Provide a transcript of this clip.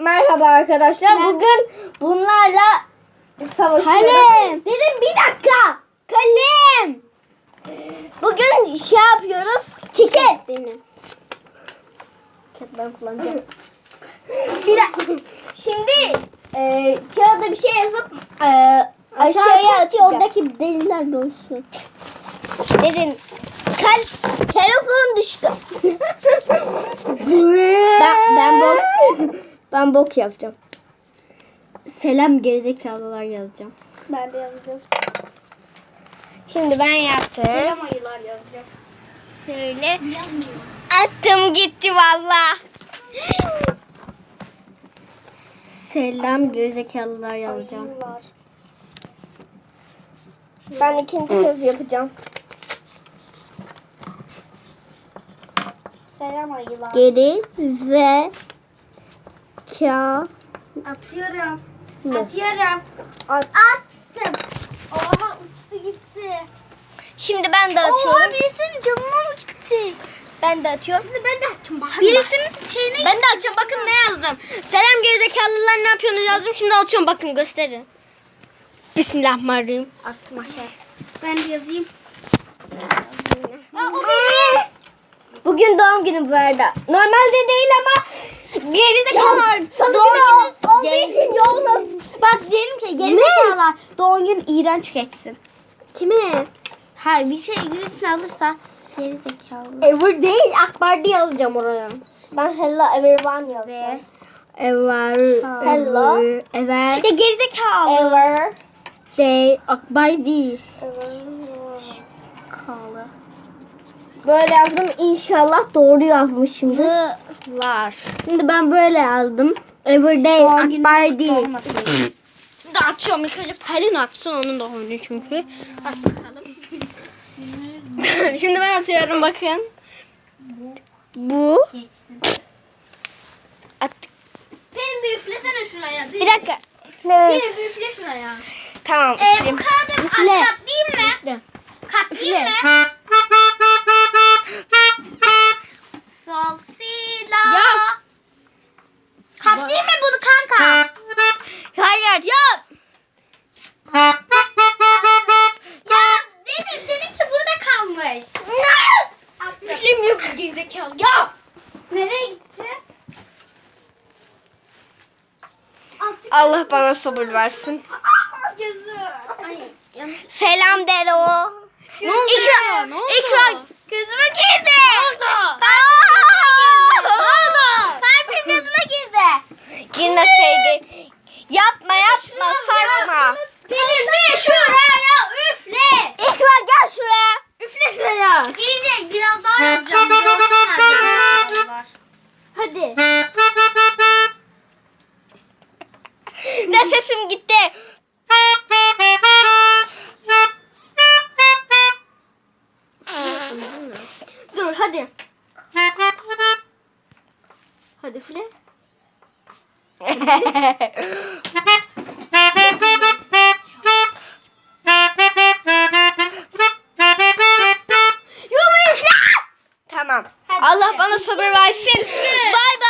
merhaba arkadaşlar. Bugün bunlarla savaşıyoruz. Kalem. Dedim bir dakika. Kalem. Bugün şey yapıyoruz. Tiket benim. Ben kullanacağım. Bir dakika. Şimdi e, kağıda bir şey yazıp e, Aşağıya atacağım. oradaki deliler dolsun. Derin. Kal telefon düştü. ben bok yapacağım. Selam gerizekalılar yazacağım. Ben de yazacağım. Şimdi ben yaptım. ayılar yazacağım. Şöyle attım gitti valla. Selam gerizekalılar yazacağım. Ben ikinci kez yapacağım. Selam ayılar. Geri ve ka Atıyorum. Ne? Atıyorum. at. Attım. Oha uçtu gitti. Şimdi ben de Oha atıyorum. birisinin camına gitti. Ben de atıyorum. Şimdi ben de attım bak. Birisinin şeyine Ben de atacağım. Bakın ne yazdım. Selam gerizekalılar ne yapıyorsunuz yazdım. Şimdi atıyorum. Bakın gösterin. Bismillahirrahmanirrahim. Attım aşağı. Ben de yazayım. Aa, o benim. Bugün doğum günü bu arada. Normalde değil ama gerizekalılar. Ol- olduğu için yoğunum. Bak diyelim ki gerizekalılar doğum günü iğrenç geçsin. Kimi? Her bir şey birisini alırsa gerizekalı. Ever değil. Akbar diye yazacağım oraya. Ben hello everyone yazacağım. Ever. Hello. Ever. Ya gerizekalı. Ever. Day. Akbay değil. Kalı. Böyle yazdım. İnşallah doğru yazmışımdır. Lar. Şimdi ben böyle yazdım. Everyday Akbay değil. Şimdi açıyorum. İlk önce Pelin atsın. Onun doğum günü çünkü. At bakalım. Şimdi ben atıyorum bakın. Bu. Attık. Pelin bir üflesene şuraya. Bir dakika. Pelin bir üfle şuraya. Tamam. Ee, üfleyeyim. bu kağıdı Üfle. katlayayım mı? Katlayayım mı? Gerizekalı. Ya. Nereye gitti? Allah bana sabır versin. Ah, Gözü. Ay, yanlış. Selam der o. Ne oldu? İkra, Ne oldu? ikra gözüme girdi. Ne oldu? Aa! Gözüme girdi. Girmeseydi. Yapma yapma sarma. Pelin bir şuraya üfle. İkra gel şuraya. Üfle şuraya. İyice biraz daha yazacağım. Hadi. Nefesim gitti. Dur hadi. Hadi file. Allah bana sabır versin. Bay bay.